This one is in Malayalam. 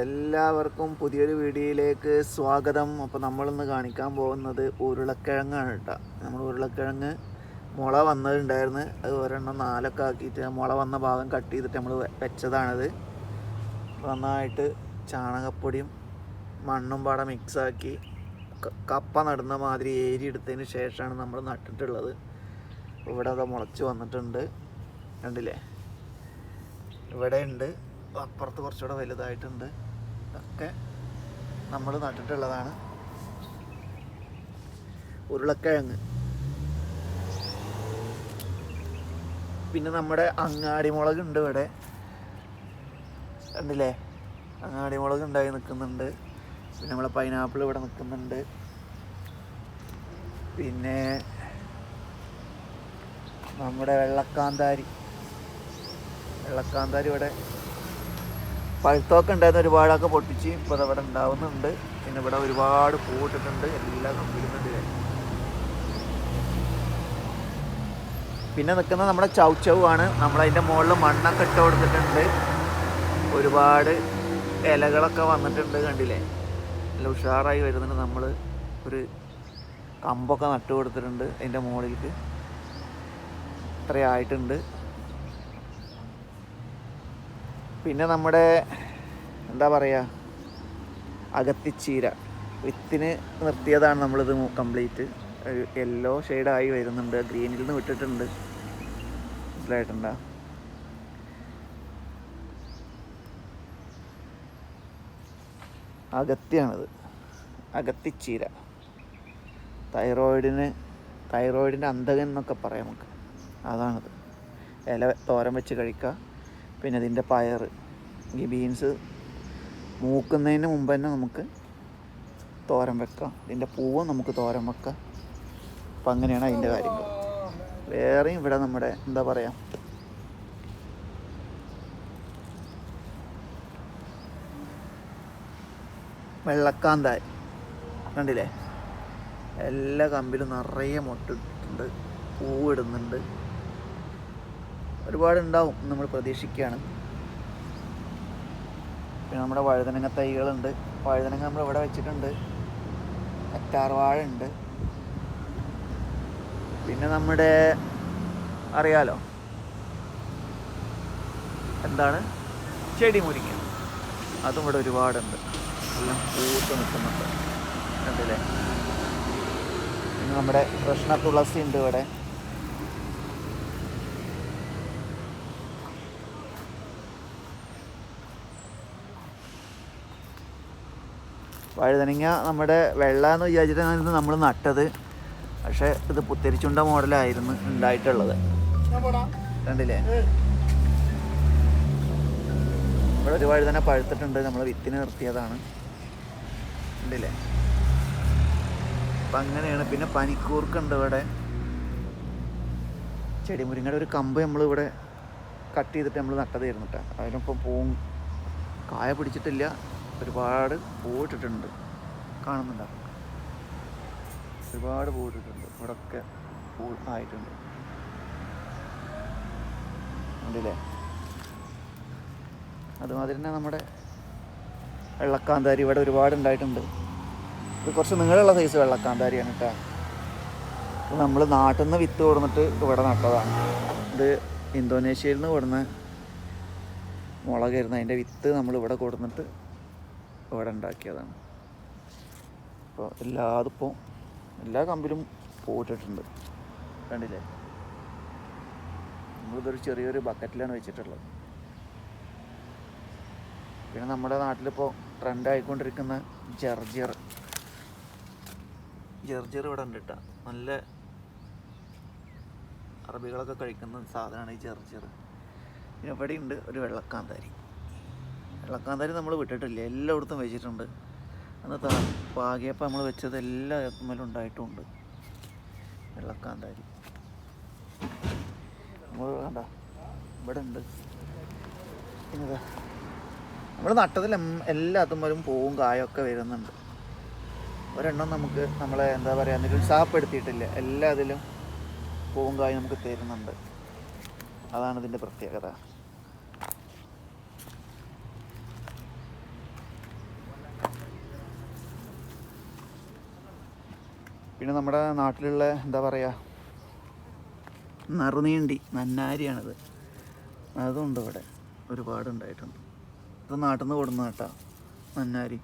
എല്ലാവർക്കും പുതിയൊരു വീഡിയോയിലേക്ക് സ്വാഗതം. അപ്പോൾ നമ്മളിന്ന് കാണിക്കാൻ പോകുന്നത് ഉരുളക്കിഴങ്ങാണ് കേട്ടോ നമ്മൾ ഉരുളക്കിഴങ്ങ് മുള വന്നതുണ്ടായിരുന്നു അത് ഒരെണ്ണം നാലൊക്കെ ആക്കിയിട്ട് മുള വന്ന ഭാഗം കട്ട് ചെയ്തിട്ട് നമ്മൾ വെച്ചതാണത്. നന്നായിട്ട് ചാണകപ്പൊടിയും മണ്ണും പാടെ മിക്സാക്കി കപ്പ നടുന്ന മാതിരി ഏരി എടുത്തതിന് ശേഷമാണ് നമ്മൾ നട്ടിട്ടുള്ളത്. ഇവിടെ അത് മുളച്ച് വന്നിട്ടുണ്ട്. കണ്ടില്ലേ? ഇവിടെ ഉണ്ട് അപ്പുറത്ത് കുറച്ചുകൂടെ വലുതായിട്ടുണ്ട്. ഒക്കെ നമ്മൾ നട്ടിട്ടുള്ളതാണ്. ഉരുളക്കിഴങ്ങ്. പിന്നെ നമ്മുടെ അങ്ങാടി മുളക് ഉണ്ട് ഇവിടെ. കണ്ടില്ലേ? അങ്ങാടി മുളക് ഉണ്ടായി നിൽക്കുന്നുണ്ട്. പിന്നെ നമ്മളെ പൈനാപ്പിൾ ഇവിടെ നിൽക്കുന്നുണ്ട്. പിന്നെ നമ്മുടെ വെള്ളക്കാന്താരി. വെള്ളക്കാന്താരി ഇവിടെ പഴുത്തൊക്കെ ഉണ്ടായിരുന്ന ഒരുപാടൊക്കെ പൊട്ടിച്ച് ഇപ്പോൾ ഇവിടെ ഉണ്ടാവുന്നുണ്ട്. പിന്നെ ഇവിടെ ഒരുപാട് പൂട്ടിട്ടുണ്ട് എല്ലാം കമ്പിടുന്നുണ്ട് പിന്നെ നിൽക്കുന്നത് നമ്മുടെ ചൗച്ചവ് ആണ്. നമ്മളതിന്റെ മുകളിൽ മണ്ണൊക്കെ ഇട്ട് കൊടുത്തിട്ടുണ്ട്. ഒരുപാട് ഇലകളൊക്കെ വന്നിട്ടുണ്ട് കണ്ടില്ലേ? നല്ല ഉഷാറായി വരുന്നുണ്ട് നമ്മൾ ഒരു കമ്പൊക്കെ നട്ടു കൊടുത്തിട്ടുണ്ട് അതിന്റെ മുകളിലേക്ക് ഇത്രയായിട്ടുണ്ട് പിന്നെ നമ്മുടെ എന്താ പറയുക അകത്തിച്ചീര. വിത്തിന് നിർത്തിയതാണ് നമ്മളിത് കംപ്ലീറ്റ്. യെല്ലോ ഷെയ്ഡായി വരുന്നുണ്ട്. ഗ്രീനിൽ നിന്ന് വിട്ടിട്ടുണ്ട്. മനസ്സിലായിട്ടുണ്ടോ? അകത്തിയാണിത്. അകത്തിച്ചീര. തൈറോയിഡിന് തൈറോയിഡിന്റെ അന്ധകൻ എന്നൊക്കെ പറയാം നമുക്ക്. അതാണിത്. ഇല തോരം വെച്ച് കഴിക്കുക. പിന്നെ ഇതിന്റെ പയർ ഈ ബീൻസ് മൂക്കുന്നതിന് മുമ്പ് തന്നെ നമുക്ക് തോരൻ വെക്കാം. ഇതിന്റെ പൂവും നമുക്ക് തോരൻ വെക്കാം. അപ്പം അങ്ങനെയാണ് അതിന്റെ കാര്യങ്ങൾ. വേറെയും ഇവിടെ നമ്മുടെ എന്താ പറയുക വെള്ളക്കാന്തായി കണ്ടില്ലേ? എല്ലാ കമ്പിലും നിറയെ മുട്ടിട്ടുണ്ട് പൂവിടുന്നുണ്ട്. ഒരുപാട് ഉണ്ടാവും നമ്മൾ പ്രതീക്ഷിക്കുകയാണ്. പിന്നെ നമ്മുടെ വഴുതനങ്ങ തൈകളുണ്ട്. വഴുതനങ്ങ നമ്മൾ ഇവിടെ വെച്ചിട്ടുണ്ട്. അറ്റാർ വാഴ ഉണ്ട് പിന്നെ നമ്മുടെ അറിയാലോ? എന്താണ്? ചെടി മുരിങ്ങ അതും ഇവിടെ ഒരുപാടുണ്ട്. എല്ലാം പൂത്ത് നിൽക്കുന്നുണ്ട്. കണ്ടില്ലേ? പിന്നെ നമ്മുടെ കൃഷ്ണ തുളസി ഉണ്ട് ഇവിടെ. വഴുതനങ്ങ നമ്മുടെ വെള്ള എന്ന് വിചാരിച്ചിട്ടാണ് നമ്മൾ നട്ടത്. പക്ഷെ ഇത് പുത്തരിച്ചുണ്ട മോഡലായിരുന്നു ഉണ്ടായിട്ടുള്ളത്. കണ്ടില്ലേ? ഇവിടെ ഒരു വഴുതന പഴുത്തിട്ടുണ്ട്. നമ്മൾ വിത്തിന് നിർത്തിയതാണ്. കണ്ടില്ലേ? അപ്പം അങ്ങനെയാണ്. പിന്നെ പനിക്കൂർക്കുണ്ട് ഇവിടെ. ചെടി മുരിങ്ങയുടെ ഒരു കമ്പ് നമ്മൾ ഇവിടെ കട്ട് ചെയ്തിട്ട് നമ്മൾ നട്ടതായിരുന്നു കേട്ടോ അതിനൊപ്പം പൂവും കായ പിടിച്ചിട്ടില്ല. ഒരുപാട് പോയിട്ടിട്ടുണ്ട്. കാണുന്നുണ്ടോ? ഒരുപാട് പോയിട്ടിട്ടുണ്ട്. ഇവിടൊക്കെ പൂ ആയിട്ടുണ്ട്. ഉണ്ടല്ലേ? അതുമാതിരി തന്നെ നമ്മുടെ വെള്ളക്കാന്താരി ഇവിടെ ഒരുപാട് ഉണ്ടായിട്ടുണ്ട്. ഇത് കുറച്ച് നീളമുള്ള സൈസ് വെള്ളക്കാന്താരിയാണ് കേട്ടോ. നമ്മൾ നാട്ടിൽ നിന്ന് വിത്ത് കൊടുന്നിട്ട് ഇവിടെ നട്ടതാണ്. ഇത് ഇന്തോനേഷ്യയിൽ നിന്ന് കൊടുന്ന മുളകായിരുന്നു അതിന്റെ വിത്ത് നമ്മൾ ഇവിടെ കൊടുന്നിട്ട് ഇവിടെ ഉണ്ടാക്കിയതാണ്. അപ്പോൾ എല്ലാ അതിപ്പോൾ എല്ലാ കമ്പിലും പോയിട്ടിട്ടുണ്ട്. കണ്ടില്ലേ? നമ്മളിതൊരു ചെറിയൊരു ബക്കറ്റിലാണ് വെച്ചിട്ടുള്ളത്. പിന്നെ നമ്മുടെ നാട്ടിലിപ്പോൾ ട്രെൻഡ് ആയിക്കൊണ്ടിരിക്കുന്ന ജർജർ. ജർജർ ഇവിടെ ഉണ്ട് കേട്ടോ. നല്ല അറബികളൊക്കെ കഴിക്കുന്ന സാധനമാണ് ഈ ജർജർ. പിന്നെ ഇവിടെ ഉണ്ട് ഒരു വെള്ളക്കാന്താരി. വെള്ളക്കാന്താരി നമ്മൾ വിട്ടിട്ടില്ല. എല്ലായിടത്തും വെച്ചിട്ടുണ്ട്. അന്ന് താ പാകിയപ്പോൾ നമ്മൾ വെച്ചത് എല്ലാ ഇടത്തുമ്മലും ഉണ്ടായിട്ടുമുണ്ട് വെള്ളക്കാന്താരി നമ്മൾ വേണ്ട ഇവിടെ ഉണ്ട് പിന്നെ നമ്മൾ നട്ടതിൽ എല്ലാത്തുമ്മലും പൂവും കായൊക്കെ വരുന്നുണ്ട്. ഒരെണ്ണം നമുക്ക് നമ്മളെ എന്താ പറയുക എന്തെങ്കിലും ഉത്സാഹപ്പെടുത്തിയിട്ടില്ല എല്ലാ ഇതിലും പൂവും കായും നമുക്ക് തരുന്നുണ്ട്. അതാണ് ഇതിന്റെ പ്രത്യേകത. പിന്നെ നമ്മുടെ നാട്ടിലുള്ള എന്താ പറയുക നറുനീണ്ടി നന്നാരിയാണിത്. അതുണ്ട് ഇവിടെ. ഒരുപാട് ഉണ്ടായിട്ടുണ്ട് ഇത് നാട്ടിൽ നിന്ന് കൊടുന്ന നന്നാരി.